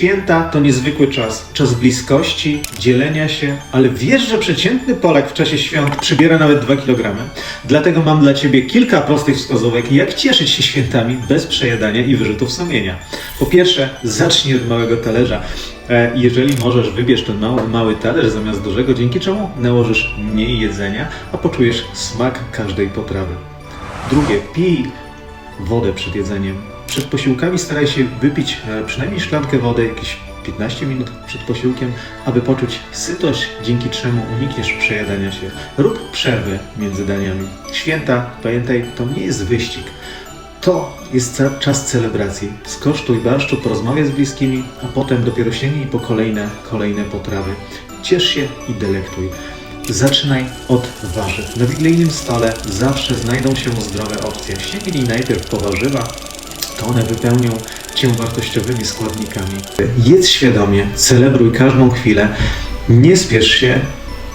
Święta to niezwykły czas. Czas bliskości, dzielenia się, ale wiesz, że przeciętny Polak w czasie świąt przybiera nawet 2 kg? Dlatego mam dla Ciebie kilka prostych wskazówek, jak cieszyć się świętami bez przejadania i wyrzutów sumienia. Po pierwsze, zacznij od małego talerza. E, Jeżeli możesz, wybierz ten mały, mały talerz zamiast dużego, dzięki czemu nałożysz mniej jedzenia, a poczujesz smak każdej potrawy. Drugie, pij wodę przed jedzeniem. Przed posiłkami staraj się wypić e, przynajmniej szklankę wody jakieś 15 minut przed posiłkiem, aby poczuć sytość, dzięki czemu unikniesz przejadania się. Rób przerwy między daniami. Święta, pamiętaj, to nie jest wyścig. To jest czas celebracji. Skosztuj barszczu, porozmawiaj z bliskimi, a potem dopiero sięgnij po kolejne, kolejne potrawy. Ciesz się i delektuj. Zaczynaj od warzyw. Na wigilijnym stole zawsze znajdą się zdrowe opcje. Sięgnij najpierw po warzywa, to one wypełnią Cię wartościowymi składnikami. Jedz świadomie, celebruj każdą chwilę, nie spiesz się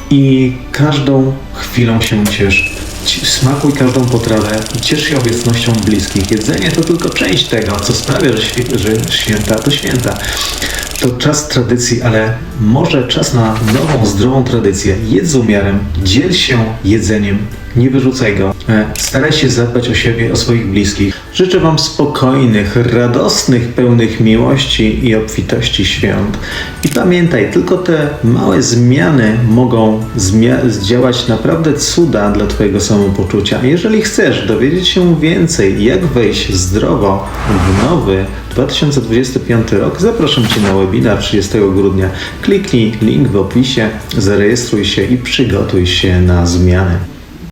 i każdą chwilą się ciesz. Ci- Smakuj każdą potrawę i ciesz się obecnością bliskich. Jedzenie to tylko część tego, co sprawia, że, świ- że święta to święta. To czas tradycji, ale może czas na nową, zdrową tradycję. Jedz z umiarem, dziel się jedzeniem, nie wyrzucaj go. E, Staraj się zadbać o siebie, o swoich bliskich. Życzę Wam spokojnych, radosnych, pełnych miłości i obfitości świąt. I pamiętaj, tylko te małe zmiany mogą zdziałać naprawdę cuda dla Twojego samopoczucia. Jeżeli chcesz dowiedzieć się więcej, jak wejść zdrowo w nowy 2025 rok, zapraszam Cię na webinar 30 grudnia. Kliknij link w opisie, zarejestruj się i przygotuj się na zmiany.